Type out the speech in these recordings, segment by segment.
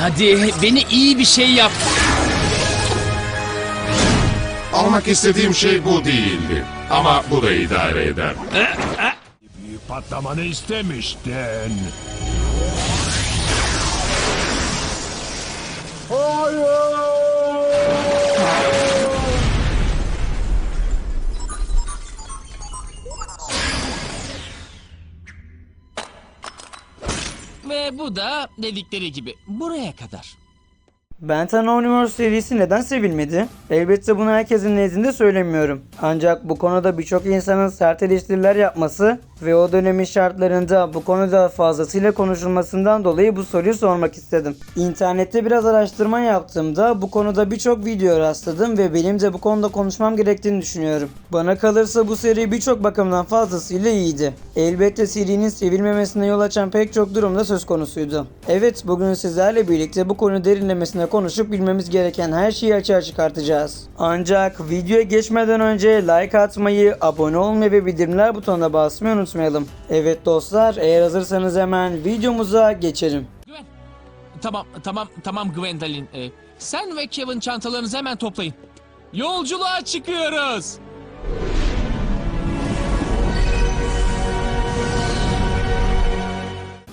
Hadi beni iyi bir şey yap. Almak istediğim şey bu değildi. Ama bu da idare eder. Büyük patlamanı istemiştin. Ve bu da dedikleri gibi buraya kadar. Benten Universe serisi neden sevilmedi? Elbette bunu herkesin nezdinde söylemiyorum. Ancak bu konuda birçok insanın sert eleştiriler yapması ve o dönemin şartlarında bu konuda fazlasıyla konuşulmasından dolayı bu soruyu sormak istedim. İnternette biraz araştırma yaptığımda bu konuda birçok video rastladım ve benim de bu konuda konuşmam gerektiğini düşünüyorum. Bana kalırsa bu seri birçok bakımdan fazlasıyla iyiydi. Elbette serinin sevilmemesine yol açan pek çok durumda söz konusuydu. Evet bugün sizlerle birlikte bu konu derinlemesine konuşup bilmemiz gereken her şeyi açığa çıkartacağız. Ancak videoya geçmeden önce like atmayı, abone olmayı ve bildirimler butonuna basmayı unutmayalım. Evet dostlar eğer hazırsanız hemen videomuza geçelim. Tamam tamam tamam Gwendolyn. Ee, sen ve Kevin çantalarınızı hemen toplayın. Yolculuğa çıkıyoruz.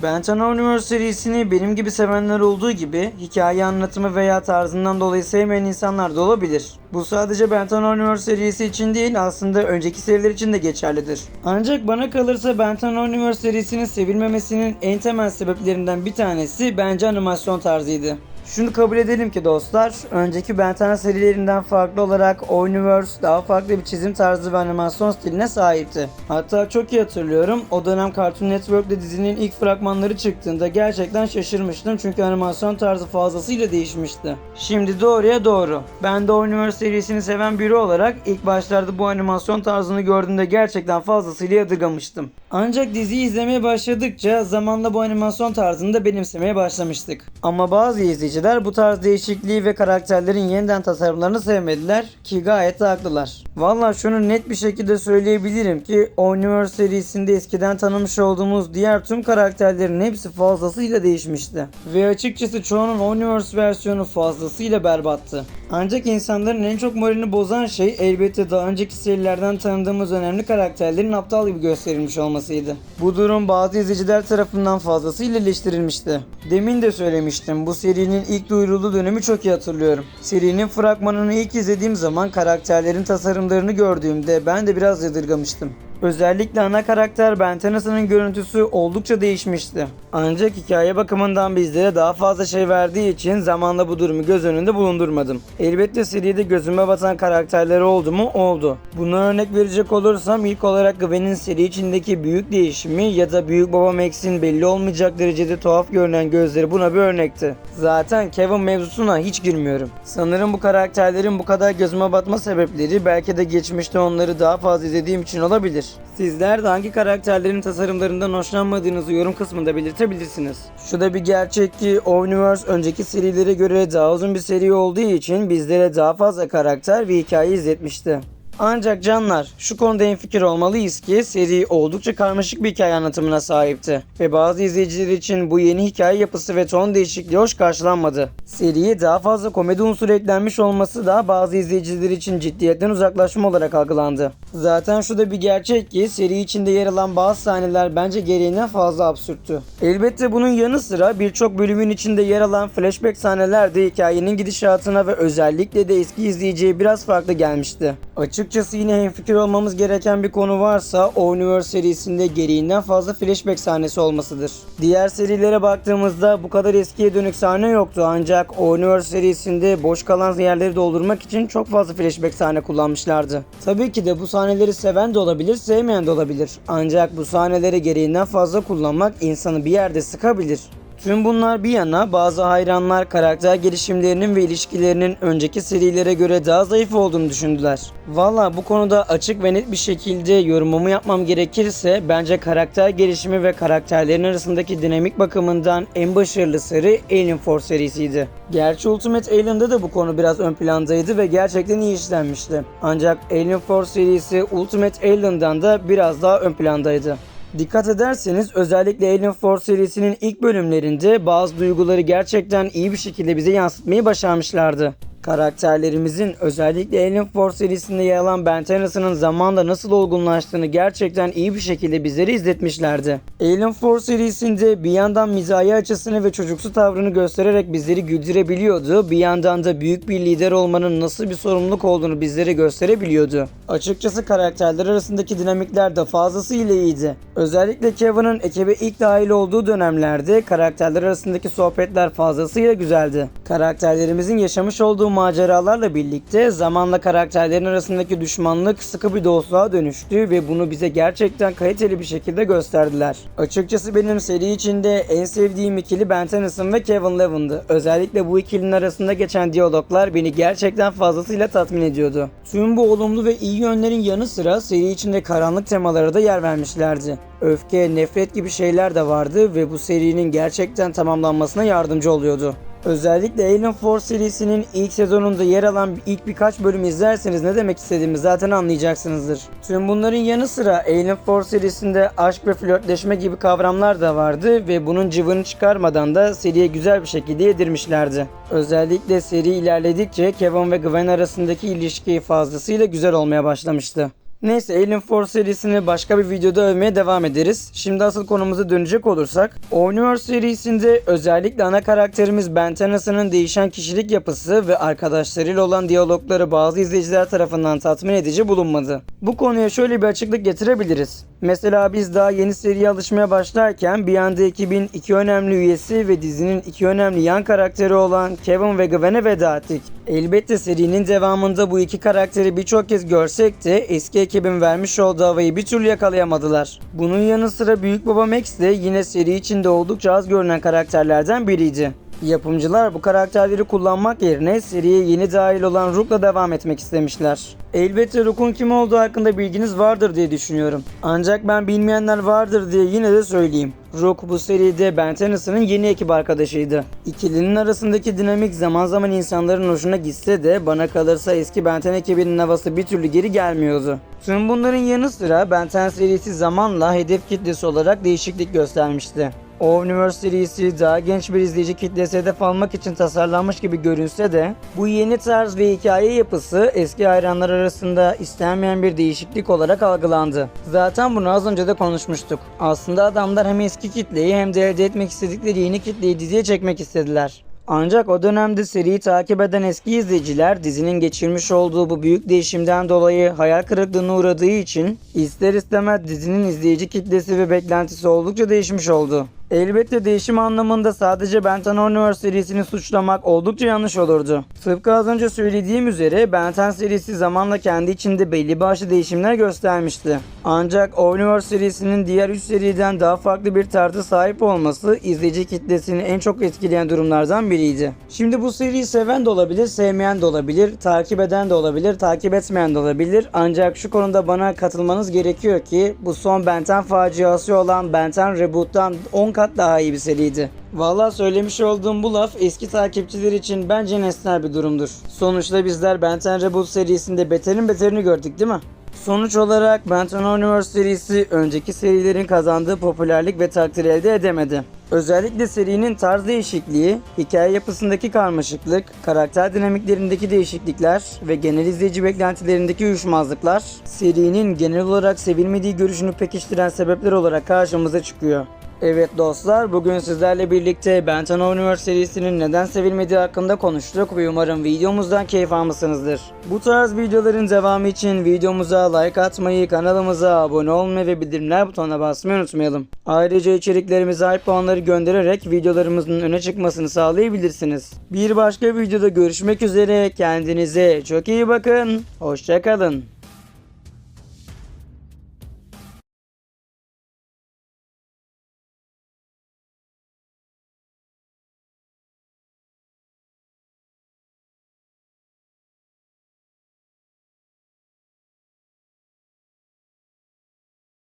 Benton Universe serisini benim gibi sevenler olduğu gibi hikaye anlatımı veya tarzından dolayı sevmeyen insanlar da olabilir. Bu sadece Benton Universe serisi için değil aslında önceki seriler için de geçerlidir. Ancak bana kalırsa Benton Universe serisinin sevilmemesinin en temel sebeplerinden bir tanesi bence animasyon tarzıydı. Şunu kabul edelim ki dostlar, önceki Ben 10 serilerinden farklı olarak Universe daha farklı bir çizim tarzı ve animasyon stiline sahipti. Hatta çok iyi hatırlıyorum, o dönem Cartoon Network'te dizinin ilk fragmanları çıktığında gerçekten şaşırmıştım çünkü animasyon tarzı fazlasıyla değişmişti. Şimdi doğruya doğru. Ben de Universe serisini seven biri olarak ilk başlarda bu animasyon tarzını gördüğümde gerçekten fazlasıyla yadırgamıştım. Ancak diziyi izlemeye başladıkça zamanla bu animasyon tarzını da benimsemeye başlamıştık. Ama bazı izleyiciler bu tarz değişikliği ve karakterlerin yeniden tasarımlarını sevmediler ki gayet de haklılar. Valla şunu net bir şekilde söyleyebilirim ki Universe serisinde eskiden tanımış olduğumuz diğer tüm karakterlerin hepsi fazlasıyla değişmişti. Ve açıkçası çoğunun Universe versiyonu fazlasıyla berbattı. Ancak insanların en çok moralini bozan şey elbette daha önceki serilerden tanıdığımız önemli karakterlerin aptal gibi gösterilmiş olmasıydı. Bu durum bazı izleyiciler tarafından fazlasıyla eleştirilmişti. Demin de söylemiştim bu serinin ilk duyurulduğu dönemi çok iyi hatırlıyorum. Serinin fragmanını ilk izlediğim zaman karakterlerin tasarımlarını gördüğümde ben de biraz yadırgamıştım. Özellikle ana karakter Ben Tennyson'ın görüntüsü oldukça değişmişti. Ancak hikaye bakımından bizlere daha fazla şey verdiği için zamanla bu durumu göz önünde bulundurmadım. Elbette seride gözüme batan karakterleri oldu mu? Oldu. Buna örnek verecek olursam ilk olarak Gwen'in seri içindeki büyük değişimi ya da Büyük Baba Max'in belli olmayacak derecede tuhaf görünen gözleri buna bir örnekti. Zaten Kevin mevzusuna hiç girmiyorum. Sanırım bu karakterlerin bu kadar gözüme batma sebepleri belki de geçmişte onları daha fazla izlediğim için olabilir. Sizler de hangi karakterlerin tasarımlarından hoşlanmadığınızı yorum kısmında belirtebilirsiniz. Şu da bir gerçek ki Universe önceki serilere göre daha uzun bir seri olduğu için bizlere daha fazla karakter ve hikaye izletmişti. Ancak canlar şu konuda fikir olmalıyız ki seri oldukça karmaşık bir hikaye anlatımına sahipti. Ve bazı izleyiciler için bu yeni hikaye yapısı ve ton değişikliği hoş karşılanmadı. Seriye daha fazla komedi unsuru eklenmiş olması da bazı izleyiciler için ciddiyetten uzaklaşma olarak algılandı. Zaten şu da bir gerçek ki seri içinde yer alan bazı sahneler bence gereğinden fazla absürttü. Elbette bunun yanı sıra birçok bölümün içinde yer alan flashback sahneler de hikayenin gidişatına ve özellikle de eski izleyiciye biraz farklı gelmişti. Açıkçası yine hemfikir olmamız gereken bir konu varsa o Universe serisinde gereğinden fazla flashback sahnesi olmasıdır. Diğer serilere baktığımızda bu kadar eskiye dönük sahne yoktu ancak o Universe serisinde boş kalan yerleri doldurmak için çok fazla flashback sahne kullanmışlardı. Tabii ki de bu sahneleri seven de olabilir, sevmeyen de olabilir. Ancak bu sahneleri gereğinden fazla kullanmak insanı bir yerde sıkabilir. Tüm bunlar bir yana bazı hayranlar karakter gelişimlerinin ve ilişkilerinin önceki serilere göre daha zayıf olduğunu düşündüler. Valla bu konuda açık ve net bir şekilde yorumumu yapmam gerekirse bence karakter gelişimi ve karakterlerin arasındaki dinamik bakımından en başarılı seri Alien Force serisiydi. Gerçi Ultimate Alien'da da bu konu biraz ön plandaydı ve gerçekten iyi işlenmişti. Ancak Alien Force serisi Ultimate Alien'dan da biraz daha ön plandaydı. Dikkat ederseniz özellikle Alien Force serisinin ilk bölümlerinde bazı duyguları gerçekten iyi bir şekilde bize yansıtmayı başarmışlardı. Karakterlerimizin özellikle Alien Force serisinde yer alan Ben Tennyson'ın zamanla nasıl olgunlaştığını gerçekten iyi bir şekilde bizlere izletmişlerdi. Alien Force serisinde bir yandan mizahi açısını ve çocuksu tavrını göstererek bizleri güldürebiliyordu, bir yandan da büyük bir lider olmanın nasıl bir sorumluluk olduğunu bizlere gösterebiliyordu. Açıkçası karakterler arasındaki dinamikler de fazlasıyla iyiydi. Özellikle Kevin'ın ekibe ilk dahil olduğu dönemlerde karakterler arasındaki sohbetler fazlasıyla güzeldi. Karakterlerimizin yaşamış olduğu maceralarla birlikte zamanla karakterlerin arasındaki düşmanlık sıkı bir dostluğa dönüştü ve bunu bize gerçekten kaliteli bir şekilde gösterdiler. Açıkçası benim seri içinde en sevdiğim ikili Ben Tennyson ve Kevin Levin'dı. Özellikle bu ikilinin arasında geçen diyaloglar beni gerçekten fazlasıyla tatmin ediyordu. Tüm bu olumlu ve iyi yönlerin yanı sıra seri içinde karanlık temalara da yer vermişlerdi. Öfke, nefret gibi şeyler de vardı ve bu serinin gerçekten tamamlanmasına yardımcı oluyordu. Özellikle Alien Force serisinin ilk sezonunda yer alan ilk birkaç bölüm izlerseniz ne demek istediğimi zaten anlayacaksınızdır. Tüm bunların yanı sıra Alien Force serisinde aşk ve flörtleşme gibi kavramlar da vardı ve bunun cıvını çıkarmadan da seriye güzel bir şekilde yedirmişlerdi. Özellikle seri ilerledikçe Kevin ve Gwen arasındaki ilişki fazlasıyla güzel olmaya başlamıştı. Neyse Alien Force serisini başka bir videoda övmeye devam ederiz. Şimdi asıl konumuza dönecek olursak Universe serisinde özellikle ana karakterimiz Ben Tennyson'ın değişen kişilik yapısı ve arkadaşlarıyla olan diyalogları bazı izleyiciler tarafından tatmin edici bulunmadı. Bu konuya şöyle bir açıklık getirebiliriz. Mesela biz daha yeni seriye alışmaya başlarken bir anda ekibin iki önemli üyesi ve dizinin iki önemli yan karakteri olan Kevin ve Gwen'e veda ettik. Elbette serinin devamında bu iki karakteri birçok kez görsek de eski ekibin vermiş olduğu havayı bir türlü yakalayamadılar. Bunun yanı sıra Büyük Baba Max de yine seri içinde oldukça az görünen karakterlerden biriydi. Yapımcılar bu karakterleri kullanmak yerine seriye yeni dahil olan Rook'la devam etmek istemişler. Elbette Rook'un kim olduğu hakkında bilginiz vardır diye düşünüyorum. Ancak ben bilmeyenler vardır diye yine de söyleyeyim. Rook bu seride Ben Tennyson'ın yeni ekip arkadaşıydı. İkilinin arasındaki dinamik zaman zaman insanların hoşuna gitse de bana kalırsa eski Ben 10 ekibinin havası bir türlü geri gelmiyordu. Tüm bunların yanı sıra Ben 10 serisi zamanla hedef kitlesi olarak değişiklik göstermişti. O Universe serisi daha genç bir izleyici kitlesi hedef almak için tasarlanmış gibi görünse de bu yeni tarz ve hikaye yapısı eski hayranlar arasında istenmeyen bir değişiklik olarak algılandı. Zaten bunu az önce de konuşmuştuk. Aslında adamlar hem eski kitleyi hem de elde etmek istedikleri yeni kitleyi diziye çekmek istediler. Ancak o dönemde seriyi takip eden eski izleyiciler dizinin geçirmiş olduğu bu büyük değişimden dolayı hayal kırıklığına uğradığı için ister istemez dizinin izleyici kitlesi ve beklentisi oldukça değişmiş oldu. Elbette değişim anlamında sadece Benton Universe serisini suçlamak oldukça yanlış olurdu. Tıpkı az önce söylediğim üzere Benton serisi zamanla kendi içinde belli başlı değişimler göstermişti. Ancak Universe serisinin diğer 3 seriden daha farklı bir tarza sahip olması izleyici kitlesini en çok etkileyen durumlardan biriydi. Şimdi bu seriyi seven de olabilir, sevmeyen de olabilir, takip eden de olabilir, takip etmeyen de olabilir. Ancak şu konuda bana katılmanız gerekiyor ki bu son Benten faciası olan Benten Reboot'tan 10 kat daha iyi bir seriydi. Vallahi söylemiş olduğum bu laf eski takipçiler için bence nesnel bir durumdur. Sonuçta bizler Benten Reboot serisinde beterin beterini gördük değil mi? Sonuç olarak Benton Universe serisi önceki serilerin kazandığı popülerlik ve takdir elde edemedi. Özellikle serinin tarz değişikliği, hikaye yapısındaki karmaşıklık, karakter dinamiklerindeki değişiklikler ve genel izleyici beklentilerindeki uyuşmazlıklar serinin genel olarak sevilmediği görüşünü pekiştiren sebepler olarak karşımıza çıkıyor. Evet dostlar bugün sizlerle birlikte Benton Universe serisinin neden sevilmediği hakkında konuştuk ve umarım videomuzdan keyif almışsınızdır. Bu tarz videoların devamı için videomuza like atmayı, kanalımıza abone olmayı ve bildirimler butonuna basmayı unutmayalım. Ayrıca içeriklerimize hype puanları göndererek videolarımızın öne çıkmasını sağlayabilirsiniz. Bir başka videoda görüşmek üzere kendinize çok iyi bakın. Hoşçakalın.